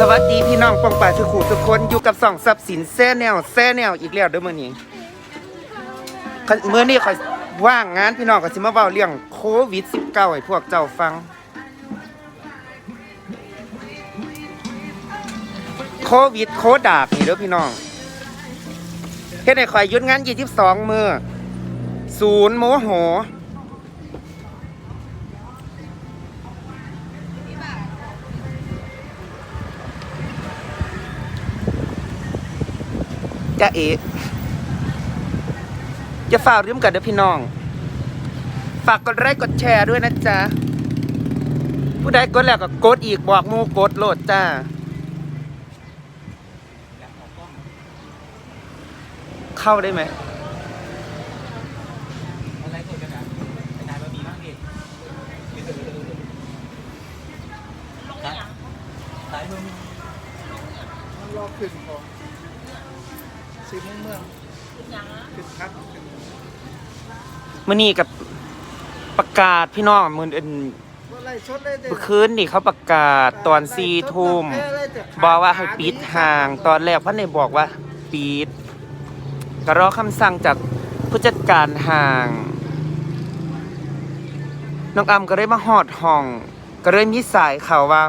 สวัสดีพี่น้องปองป่าทุกขู่ทุกคนอยู่กับสองทรัพย์สินแซ่แนวแซ่แนวอีกแล้วเด้อมื้อนี้คันมื้อนี้ขอยว่างงานพี่น้องก็สิมาเว้าเรื่องโควิด -19 ให้พวกเจ้าฟัง โควิดโคดาบนี่เด้อพี่น้องเฮ็ดให้ข่อยหยุดงาน 22 มื้อศูนย์โมโห จะเอะจะฝากลืมกันเด้อพี่น้อง ฝากกดไลค์กดแชร์ด้วยนะจ๊ะ ผู้ใดกดแล้วก็กดอีกบอกมูกดโหลดจ้าเข้าได้ไหม อะไรกดกันอะไอ้นายบะหมี่มากดิสายมึง มันรอขึ้นของ สีเมืองเมืองขึ้นครับขึ้นมื่อนี้กับประกาศพี่น้องมืออื่นว่าไล่ชดเลยเด็เมื่อคืนนี่เขาประกาศตอนสี่ทุ่มบอกว่าให้ปิดห่างตอนแรกพันในบอกว่าปิดก็รอคำสั่งจากผู้จัดการห่าง น้องอำก็เลยมาหอดห้อง ก็เลยมีสายข่าวว่า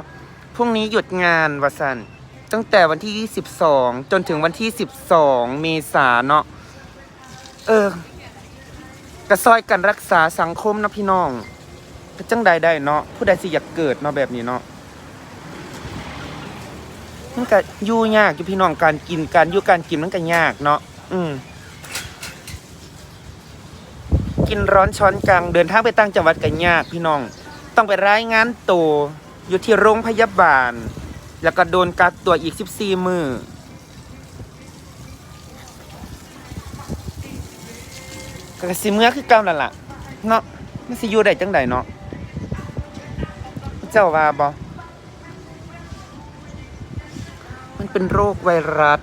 พรุ่งนี้หยุดงานวสัน ตั้งแต่วันที่ 22 จนถึงวันที่ 12 เมษาเนาะ เออกระซอยกันรักษาสังคมนะพี่น้องก็จังใดได้เนาะ ผู้ใดสิอยากเกิดเนาะแบบนี้เนาะ มันก็ยู่ยากอยู่พี่น้องการกินการยู่การกินมันก็ยากเนาะ อืม กินร้อนช้อนกลางเดินทางไปต่างจังหวัดก็ยากพี่น้อง ต้องไปรายงานตัวอยู่ที่โรงพยาบาล แล้วก็โดนกักตัวอีก 14 มือก็สิเมื่อคือเก่านั่นล่ะเนาะมันสิอยู่ได้จังใดเนาะเจ้าว่าบ่มันเป็นโรคไวรัส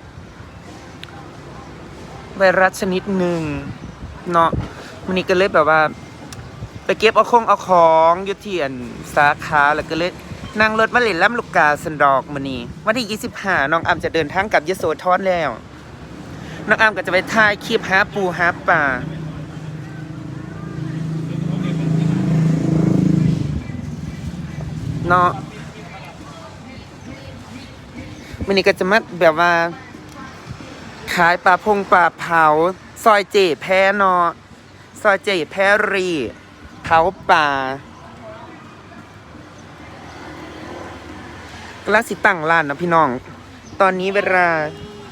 ไวรัสชนิดหนึ่งเนาะมันนี่ก็เลยแบบว่า ไปเก็บเอาคงเอาของยุทเทียนสาขาแล้วก็เลย นั่งรถมาเล่นล่ำลูกกาสันดอกมันนี่วันที่25น้องอำจะเดินทางกลับยโสธรแล้ว น้องอำก็จะไปถ่ายคลิปหาปูหาปลาเนาะมันนี่ก็จะมาแบบว่า ขายปลาพงปลาเผา ซอยเจแพ้เนาะซอยเจแพรรีเผาป่า กำลังสิตั้งร้านนะพี่น้อง ตอนนี้เวลา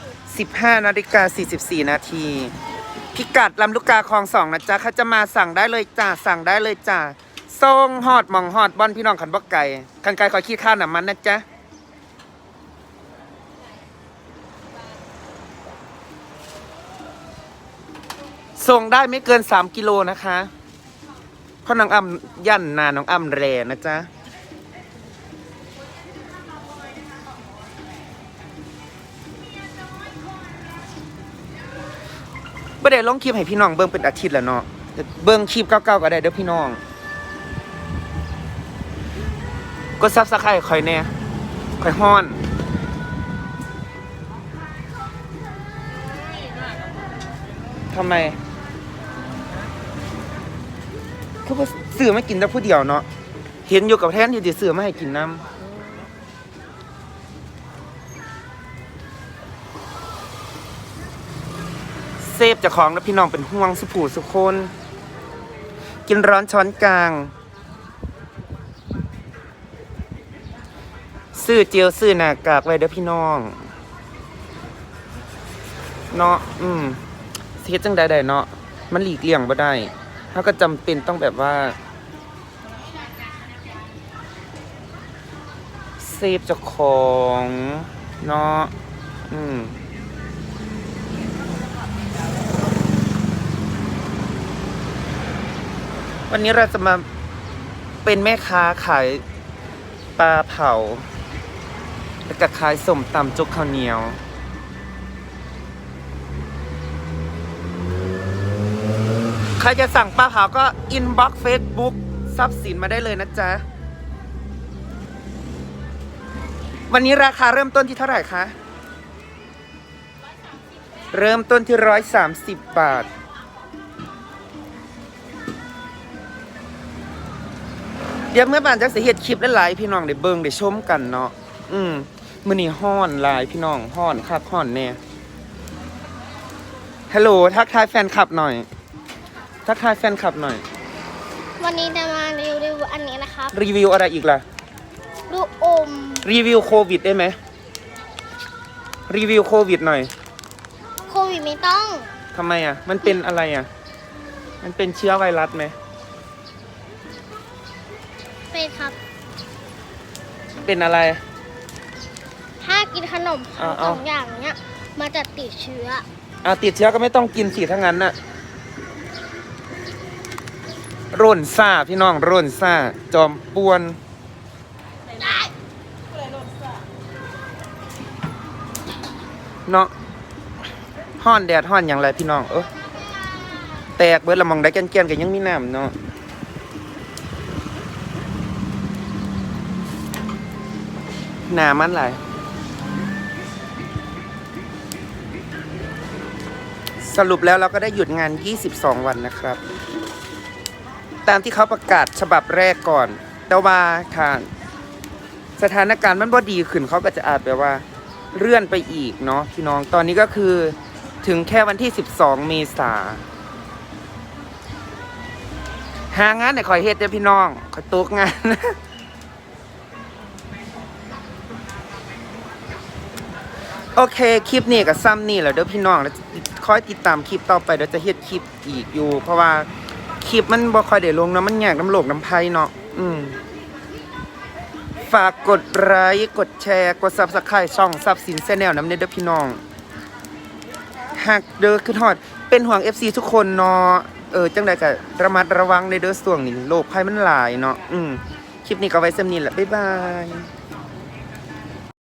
15นาฬิกา44 นาที พิกัดลำลูกกาคลองสองนะจ๊ะเขาจะมาสั่งได้เลยจ้าสั่งได้เลยจ้าส่งฮอดหมองฮอดบอนพี่น้องขันบกไก่ขันไก่คอยขี้ข้าวหนามันนะจ๊ะส่งได้ไม่เกิน 3 กิโลนะคะเพราะน้องอ้ำย่านนาน้องอ้ำแรนะจ๊ะ ไม่ได้ลงคลิปให้พี่น้องเบิ่งเป็นอาทิตย์แล้วเนาะเบิ่งคลิปเก่าๆก็ได้เด้อพี่น้องกดซับสไครต์คอยแน่คอยฮ้อนทำไมคือว่าซื้อไม่กินแต่ผู้เดียวเนาะเห็นอยู่กับแทนอยู่ดีซื้อมาให้กินน้ำ เซฟจะของแล้วพี่น้องเป็นห่วงสุผูสุคน กินร้อนช้อนกลาง ซื้อเจียวซื้อหน้ากากไว้เด้อพี่น้อง เนาะอืมเฮ็ดจังใดๆเนาะมันหลีกเลี่ยงบ่ได้ถ้าก็จำเป็นต้องแบบว่าเซฟเจ้าของเนาะอืม วันนี้เราจะมาเป็นแม่ค้าขายปลาเผาแล้วก็ขายสมตำจุกข้าวเหนียว ใครจะสั่งปลาเผาก็อินบ็อกเฟซบุ๊กทรัพย์สินมาได้เลยนะจ๊ะ วันนี้ราคาเริ่มต้นที่เท่าไหร่คะ เริ่มต้นที่ร้อยสามสิบบาท เดี๋ยวเมื่อบานจักสิเฮ็ดคลิปหลายๆพี่น้องได้เบิ่งได้ชมกันเนาะอืมมื้อนี้ฮ้อนหลายพี่น้องฮ้อนคักฮ้อนแน่ฮัลโหลทักทายแฟนคลับหน่อย ทักทายแฟนคลับหน่อย วันนี้จะมารีวิวอันนี้นะครับ รีวิวอะไรอีกล่ะ ลูกอม รีวิวโควิดได้ไหม รีวิวโควิดหน่อย โควิดไม่ต้อง ทำไมอะ มันเป็นอะไรอะ มันเป็นเชื้อไวรัสไหม เป็นครับ เป็นอะไร ถ้ากินขนมทั้งเอาสเอา องอย่างเนี้ย มันจะติดเชื้อ อะติดเชื้อก็ไม่ต้องกินสิทั้งนั้นน่ะร่นซ่าพี่น้องร่นซ่า จอมป่วน เนาะห้อนแดดห้อนอย่างไรพี่น้อง เออแตกเบิดละมองได้แก่นๆกันยังมีน้ำเนาะ หนามันหลายสรุปแล้วเราก็ได้หยุดงาน 22 วันนะครับ ตามที่เขาประกาศฉบับแรกก่อน แต่ว่าทางสถานการณ์มันบ่ดีขึ้นเขาก็จะอาจแบบว่าเลื่อนไปอีกเนาะพี่น้อง ตอนนี้ก็คือถึงแค่วันที่ 12 เมษาหางานไหนคอยเฮ็ดเด้อพี่น้องคอยตกงาน โอเค คลิปนี้กับซ้ำนี่แหละเด้อพี่น้องแล้วคอยติดตามคลิปต่อไปเดี๋ยวจะเฮ็ดคลิปอีกอยู่ เพราะว่าคลิปมันบ่ค่อยได้ลงเนาะมันยากน้ำโลกน้ำไพ่เนาะอืมฝากกดไลค์กดแชร์กด Subscribe ช่องซับสินแนลน้ำเนเด้อพี่น้องหากเด้อคือทอดเป็นห่วง FC ทุกคนเนาะเออจังใดก็ระมัดระวังในเด้อส่วงนี้โลกภัยมันหลายเนาะอืมคลิปนี้ก็ไว้สำนี้แหละบ๊ายบาย